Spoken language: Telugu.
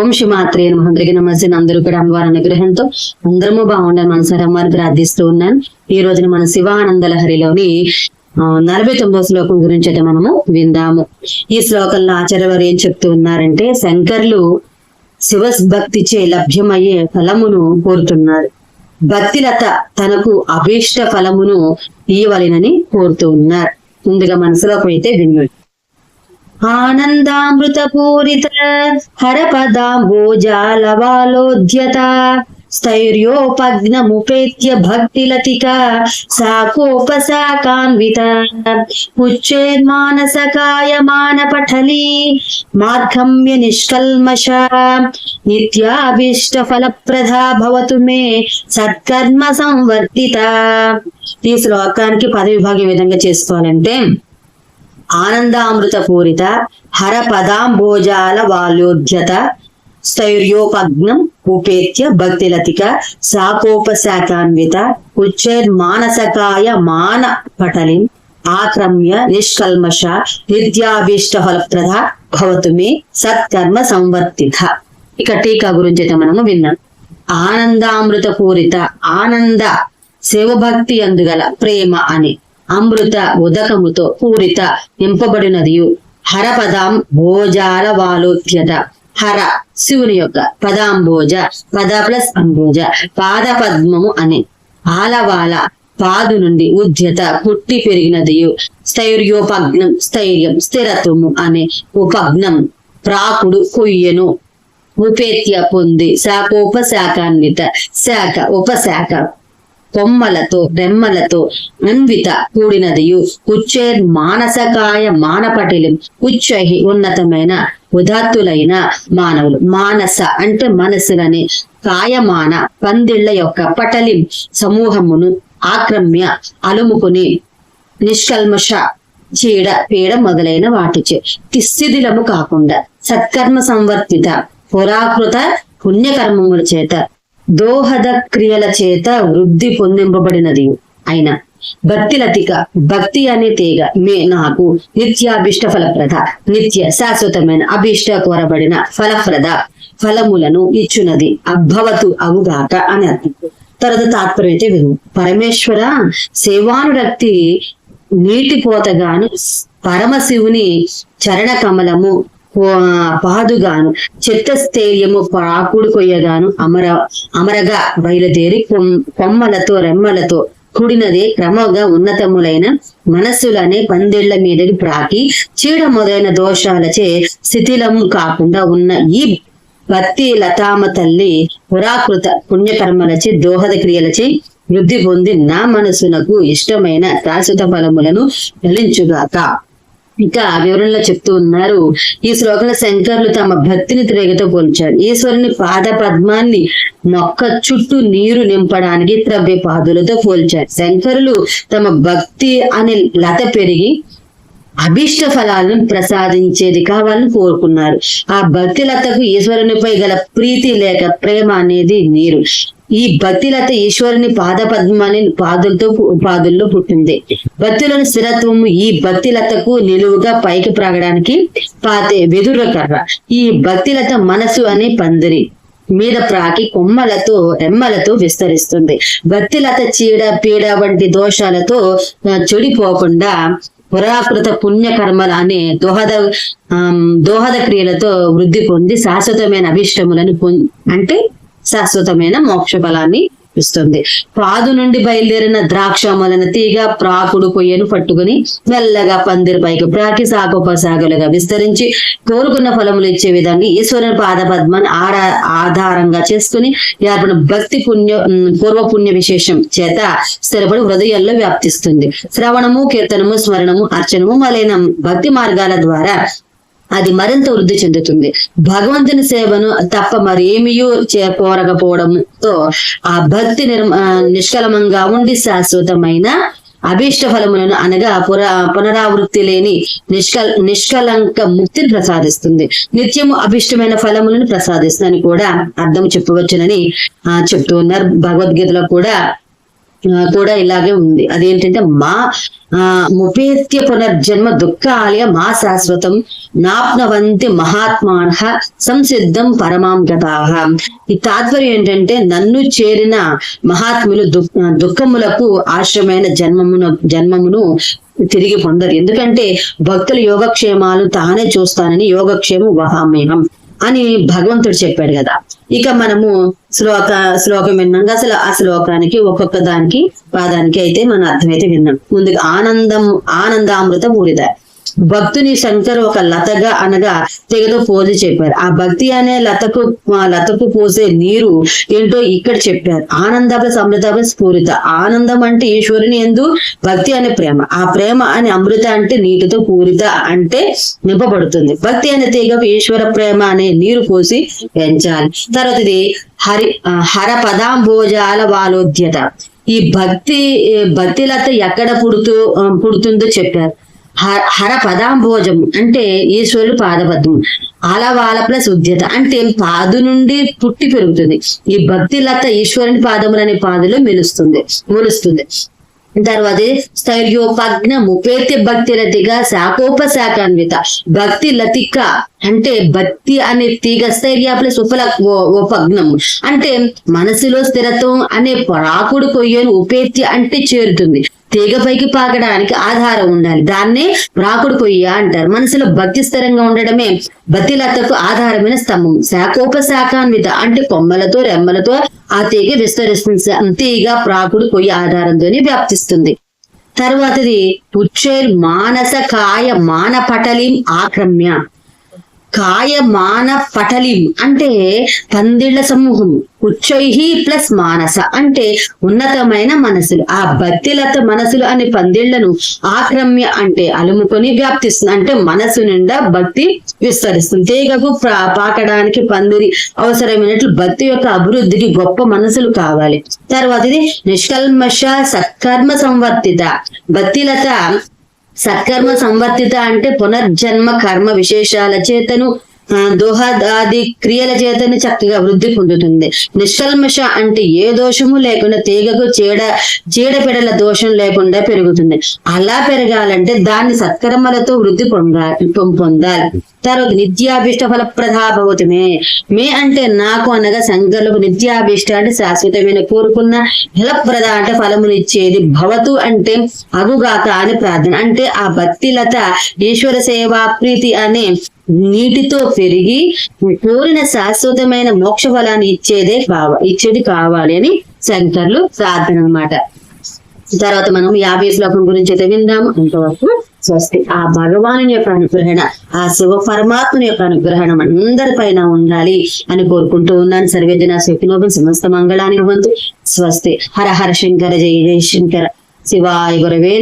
ఓం శివాత్రే నమ. అందరికీ నమస్తే. అందరూ కూడా అమ్మవారి అనుగ్రహంతో అందరము బాగుండాలి మనసారి అమ్మవారిని ప్రార్థిస్తూ ఉన్నాను. ఈ రోజున మన శివానంద లహరిలోని నలభై తొమ్మిదో శ్లోకం గురించి అయితే మనము విందాము. ఈ శ్లోకంలో ఆచార్యవారు ఏం చెప్తూ ఉన్నారంటే శంకర్లు శివభక్తిచే లభ్యమయ్యే ఫలమును కోరుతున్నారు. భక్తిలత తనకు అభీష్ట ఫలమును ఇయ్యవలెనని కోరుతూ ఉన్నారు. ముందుగా మనసులోకి అయితే విన్నాడు ఆనందామృత పూరిత హరపదాంబోజాలవాలోద్యత స్థైర్యోపగ్నముపేత్య భక్తిలతిక సాకోపసాకాన్విత ఉచ్చేన్మానసకాయమాన పఠలీ మార్గమ్య నిష్కల్మష నిత్యాభీష్ట ఫలప్రదా భవతు మే సత్కర్మ సంవర్తిత ఈ శ్లోకానికి పదవిభాగం విధంగా చేసుకోవాలంటే ఆనందామృత పూరిత హర పదాంబోజాల వాల్యోధ్యత స్థైర్యోపగ్నం ఉపేత్య భక్తిలతిక శాఖోపశాఖాన్విత ఉచ్చేర్మానసకాయ మాన పటలిం ఆక్రమ్య నిష్కల్మష నిత్యాభీష్ట ఫలప్రద భవతు మే సత్కర్మ సంవర్తిత. ఇక టీకా గురించి అయితే మనము విన్నాం. ఆనందామృత పూరిత ఆనంద శివభక్తి అందుగల ప్రేమ అని. అమృత ఉదకముతో పూరిత నింపబడినదియు. హరపదాం భోజాల వాలోత్యత హర శివుని యొక్క పదాంబోజ పద ప్లస్ అంబోజ పాద పద్మము అని ఆలవాల పాదు నుండి ఉద్యత పుట్టి పెరిగినదియు. స్థైర్యోపగ్నం స్థైర్యం స్థిరత్వము అనే ఉపగ్నం ప్రాకుడు కొయ్యను. ఉపేత్య పొంది శాఖోపశాఖాన్విత శాఖ ఉపశాఖ. కొమ్మలతో రెమ్మలతో అన్విత కూడినదియు. కుచ్చేర్ మానసకాయ మానపటిలు. కుచ్చహి ఉన్నతమైన ఉదాత్తులైన మానవులు. మానస అంటే మనసులని. కాయమాన పందిళ్ళ యొక్క పటలి సమూహమును ఆక్రమ్య అలుముకుని నిష్కల్మష చీడ పీడ మొదలైన వాటిచే. తిస్థిదిలము కాకుండా సత్కర్మ సంవర్తిత పురాకృత పుణ్యకర్మముల చేత దోహద క్రియల చేత వృద్ధి పొందింపబడినది. అయిన భక్తి లతిక భక్తి అనే తీగ మే నాకు నిత్యాభిష్ట ఫలప్రద నిత్య శాశ్వతమైన అభిష్ట కోరబడిన ఫలప్రద ఫలములను ఇచ్చునది. అభవతు అవుగాక అని అర్థం. తర్వాత తాత్పర్యం అయితే విను. పరమేశ్వర సేవానురక్తి నీటి పోతగాను పరమశివుని చరణ కమలము పాదుగాను. చిత్తస్థైర్యము పాకుడు కొయ్యగాను అమర అమరగా బయలుదేరి కొమ్మలతో రెమ్మలతో కూడినదే క్రమంగా ఉన్నతములైన మనస్సులనే పందిళ్ళ మీదకి ప్రాకి చీడ మొదలైన దోషాలచే శిథిలము కాకుండా ఉన్న ఈ భక్తి లతామ తల్లి పురాకృత పుణ్యకర్మలచే దోహద క్రియలచే వృద్ధి పొంది నా మనసునకు ఇష్టమైన శాశ్వత ఫలములను ఫలించుగాక ఇంకా వివరణలో చెప్తూ ఉన్నారు ఈ శ్లోకంలో శంకర్లు తమ భక్తిని త్రేగతో పోల్చారు. ఈశ్వరుని పాద పద్మాన్ని నొక్క చుట్టూ నీరు నింపడానికి త్రవ్య పాదులతో పోల్చారు. శంకరులు తమ భక్తి అనే లత పెరిగి అభిష్ట ఫలాలను ప్రసాదించేది కావాలని కోరుకున్నారు. ఆ భక్తి లతకు ఈశ్వరునిపై గల ప్రీతి లేక ప్రేమ అనేది నీరు. ఈ భక్తిలత ఈశ్వరుని పాద పద్మాన్ని పాదులతో పాదుల్లో పుట్టింది. భక్తులను స్థిరత్వము ఈ భక్తిలతకు నిలువుగా పైకి ప్రాగడానికి పాతే వెదుర కర్ర ఈ భక్తిలత మనసు అనే పందిరి మీద ప్రాకి కొమ్మలతో రెమ్మలతో విస్తరిస్తుంది. భక్తిలత చీడ పీడ వంటి దోషాలతో చెడిపోకుండా పురాకృత పుణ్యకర్మల అనే దోహద దోహద క్రియలతో వృద్ధి పొంది శాశ్వతమైన అభిష్టములను అంటే శాశ్వతమైన మోక్ష ఫలాన్ని ఇస్తుంది. పాదు నుండి బయలుదేరిన ద్రాక్ష మొదలైన తీగ ప్రాకుడు కొయ్యను పట్టుకుని మెల్లగా పందిరి పైకి ప్రాకి సాగోపసాగులుగా విస్తరించి కోరుకున్న ఫలములు ఇచ్చే విధంగా ఈశ్వరుని పాద పద్మాన్ని ఆరా ఆధారంగా చేసుకుని ఏర్పడిన భక్తి పుణ్య పూర్వ పుణ్య విశేషం చేత స్థిరపడి హృదయాల్లో వ్యాప్తిస్తుంది. శ్రవణము కీర్తనము స్మరణము అర్చనము మొదలైన భక్తి మార్గాల ద్వారా అది మరింత వృద్ధి చెందుతుంది. భగవంతుని సేవను తప్ప మరేమియూ చేకోరకపోవడంతో ఆ భక్తి నిర్మ నిష్కలమంగా ఉండి శాశ్వతమైన అభీష్ట ఫలములను అనగా పుర పునరావృత్తి లేని నిష్కల్ నిష్కలంక ముక్తిని ప్రసాదిస్తుంది. నిత్యము అభిష్టమైన ఫలములను ప్రసాదిస్తుందని కూడా అర్థం చెప్పవచ్చునని ఆ చెప్తూ ఉన్నారు. భగవద్గీతలో కూడా కూడా ఇలాగే ఉంది. అదేంటంటే మా ఆ ముపేత్య పునర్జన్మ దుఃఖాలయ మా శాశ్వతం నాప్నవంతి మహాత్మాన సంసిద్ధం పరమాం గతాః. ఈ తాత్పర్యం ఏంటంటే నన్ను చేరిన మహాత్ములు దుఃఖములకు ఆశ్రమైన జన్మమును జన్మమును తిరిగి పొందరు. ఎందుకంటే భక్తుల యోగక్షేమాలు తానే చూస్తానని యోగక్షేమం వహామేహం. అని భగవంతుడు చెప్పాడు కదా. ఇక మనము శ్లోక శ్లోకం విన్నాం అసలు ఆ శ్లోకానికి ఒక్కొక్క దానికి పాదానికి అయితే మన అర్థమైతే విన్నాం. ముందుగా ఆనందం ఆనందామృత పూరిద భక్తుని శంకర్ ఒక లతగా అనగా తెగలో పోజ చెప్పారు. ఆ భక్తి అనే లతకు ఆ లతకు పోసే నీరు ఏంటో ఇక్కడ చెప్పారు. ఆనందప సమృతప స్ఫూరిత. ఆనందం అంటే ఈశ్వరుని ఎందు భక్తి అనే ప్రేమ. ఆ ప్రేమ అనే అమృత అంటే నీటితో పూరిత అంటే నింపబడుతుంది. భక్తి అనే తీగకు ఈశ్వర ప్రేమ అనే నీరు పోసి పెంచాలి. తర్వాత ఇది హరి హర హర పదాంభోజాల వాలోద్యత. ఈ భక్తి భక్తి లత ఎక్కడ పుడుతూ పుడుతుందో చెప్పారు. హర పదాంభోజం అంటే ఈశ్వరుడు పాదపద్మం. ఆలవాల ప్లస్ ఉద్యత. అంటే పాదు నుండి పుట్టి పెరుగుతుంది. ఈ భక్తి లత ఈశ్వరుని పాదములనే పాదులో మెలుస్తుంది మొలుస్తుంది. తర్వాత స్థైర్యోపజ్ఞ ముపేతి భక్తి లతిగా శాఖోపశాఖాన్విత. భక్తి లతిక అంటే భక్తి అనే తీగ స్థైర్య ప్లస్ ఉపల అంటే మనసులో స్థిరత్వం అనే పరాకుడు కొయ్యను ఉపేత్య అంటే చేరుతుంది. తీగ పైకి పాకడానికి ఆధారం ఉండాలి. దాన్నే రాకుడు కొయ్య అంటారు. మనసులో భక్తి స్థిరంగా ఉండడమే భక్తిలతకు ఆధారమైన స్తంభం. శాఖోపశాఖాన్విత అంటే కొమ్మలతో రెమ్మలతో ఆ తీగ విస్తరిస్తుంది. తీగ ప్రాకుడు కొయ్య ఆధారంతోనే వ్యాప్తిస్తుంది. తర్వాతది ఉచ్చేర్ మానస కాయ మాన పటలిం ఆక్రమ్య. కాయ మాన పటలిం అంటే పందిళ్ళ సమూహం. ఉచ్చైహి ప్లస్ మానస అంటే ఉన్నతమైన మనసులు. ఆ భక్తిలత మనసులు అనే పందిళ్ళను ఆక్రమ్య అంటే అలుముకొని వ్యాప్తిస్తుంది. అంటే మనసు నిండా భక్తి విస్తరిస్తుంది. తీగకు పాకడానికి పందిరి అవసరమైనట్లు భక్తి యొక్క అభివృద్ధికి గొప్ప మనసులు కావాలి. తర్వాత ఇది నిష్కల్మష సత్కర్మ సంవర్తిత. భక్తిలత సత్కర్మ సంవర్తిత అంటే పునర్జన్మ కర్మ విశేషాల చేతను దోహదాది క్రియల చేతను చక్కగా వృద్ధి పొందుతుంది. నిష్కల్మష అంటే ఏ దోషము లేకుండా తీగకు చీడ చీడపిడల దోషం లేకుండా పెరుగుతుంది. అలా పెరగాలంటే దాన్ని సత్కర్మలతో వృద్ధి పొందాలి పొందాలి. తర్వాత నిత్యాభిష్ట ఫలప్రదా భవతమే. మే అంటే నాకు అనగా శంకరులకు నిత్యాభిష్ట అంటే శాశ్వతమైన కోరుకున్న ఫలప్రద అంటే ఫలమునిచ్చేది భవతు అంటే అగుగాక అని ప్రార్థన. అంటే ఆ భక్తిలత ఈశ్వర సేవా ప్రీతి అనే నీటితో పెరిగి కోరిన శాశ్వతమైన మోక్ష ఫలాన్ని ఇచ్చేదే కావ ఇచ్చేది కావాలి అని శంకర్లు ప్రార్థన అన్నమాట. తర్వాత మనం యాభై శ్లోకం గురించి అయితే విందాము. అంతవరకు స్వస్తి. ఆ భగవాను యొక్క అనుగ్రహణ ఆ శివ పరమాత్మ యొక్క అనుగ్రహణం అందరిపైన ఉండాలి అని కోరుకుంటూ ఉన్నాను. సర్వేజన శక్తిలోకం సమస్త మంగళాన్ని వంతు స్వస్తి. హర హర శంకర జయ జయ శంకర. శివాయ గురవే